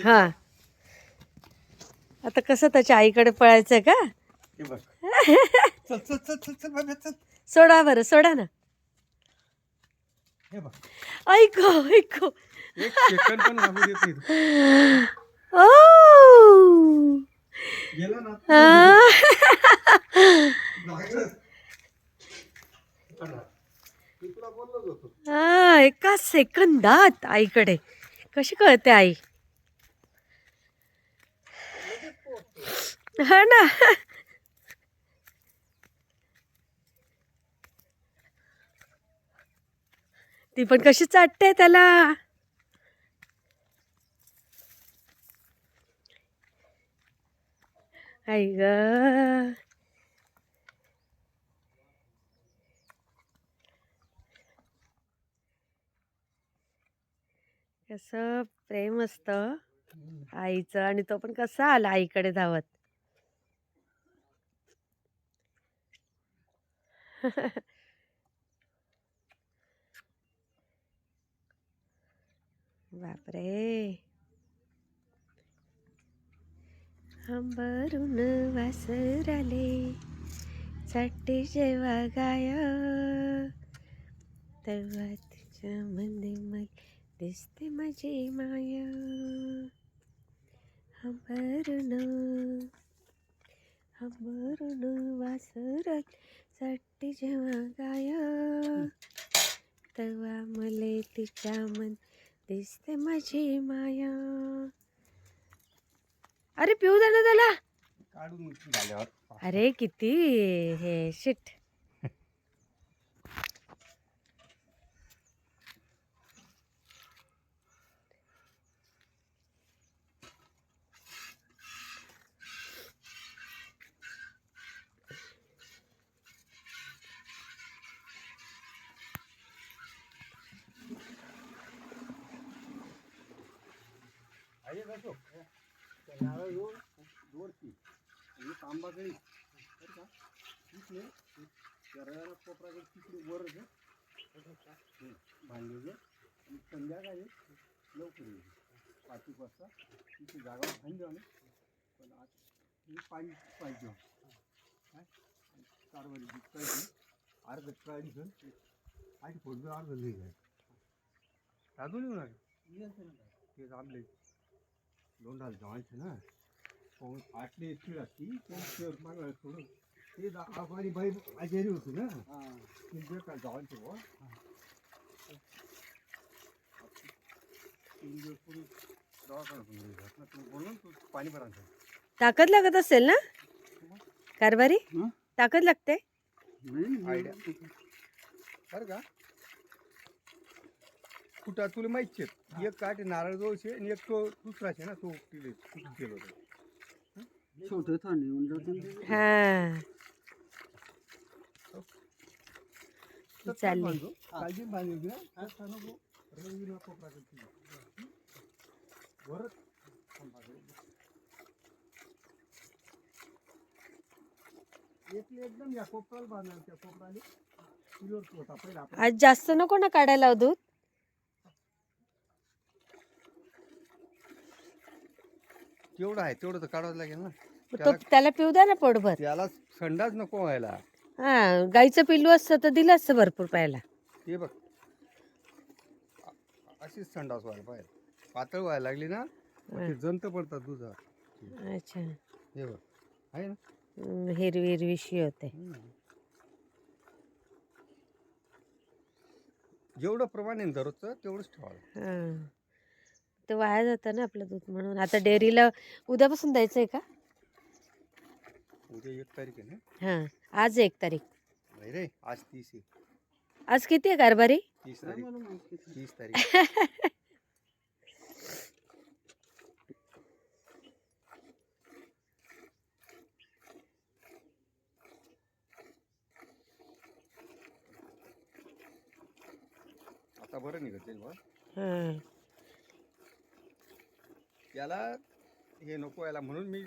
हा. आता कसं त्याच्या आईकडे पळायचं का? हे सोडा बरं सोडा ना. ऐको ऐको. ओ हा. हा, एका सेकंदात आईकडे. कशी कळते आई? हा ना. ती पण कशी चाटते त्याला. आई ग. कसं प्रेम असतं. आईचं आणि तो पण कसा आला आईकडे धावत. बापरे. आंबरून वासर आले चाटे जेव्हा गाय तेव्हा तिच्या मध्ये मग दिसते माझी माया. अंबरून अंबरून वासर चाटे जेव्हा गाय. तेव्हा मले तिच्या मन दिसते माझी माया. अरे पिऊ दे ना त्याला. काढून झाल्यावर अरे किती हे शिट. आहे कसो त्या नारळ घेऊन दोडती आणि तांबाकडे बरं का? तिथले त्या रव्याला कोपराकडे तिकडे वरच आहे भांडले आणि संध्याकाळी लवकर येईल पाच एक वाजता. तिथे जागा थंड आणि पण आज हे पाणी पाहिजे काय दूध पाहिजे अर्ध काढीचं आणि फोडून अर्ध लिहिलं अजून येऊ नका ते आपले लोंढाल जवायचं ना. कोण आटले शिळ असती कोण मागं सोडून ते आपली बाई आजारी होती ना. काय तीन दिवस पूर्वी दवाखान्यात घेऊन गेला. ना तू बोलून तू पाणी भरायचं ताकद लागत असेल ना? कारभारी? ताकद लागते? आयडिया कुठं तुला माहिती आहे एक काटे नारळ जवळचे आणि एक तो दुसराचे ना तो तिथे कुठं केलं होतं छोटे थंडी होऊन जाते हा. तर चालली. काय बांधतो? काळजी बांधली होती ना आज का नको? हं? वरच. एकली एकदम या कोपराला त्या कोपराने पहिला आपण. आज जास्त नको ना काढायला दूध तेवढं आहे तेवढं तर काढावं लागेल ना. तो त्याला- त्याला पिऊ द्या ना पोटभर. त्याला संडाच नको व्हायला. हा गाईचं पिल्लू असतं तर दिलं असतं भरपूर प्यायला. हे बघ. अ- अशीच संडास व्हायला पाहिजे. पातळ व्हायला लागली ना मग ते जंत पडतात दुधात. अच्छा. हे बघ. आहे ना? हम्म, हिरवी हिरवी शी होते. हम्म. जेवढं प्रमाण आहे ना दररोजचं तेवढंच ठेवावं हा. ते वाया जातं ना आपलं दूध म्हणून. आता डेअरीला उद्यापासून द्यायचं आहे का? उद्या एक तारीख आहे ना? हा आज एक तारीख. नाही रे आज तीस आहे. आज किती आहे कारभारी? तीस तारीख. तीस तारीख. आता बरं निघत बा. हा. याला हे नको यायला म्हणून मी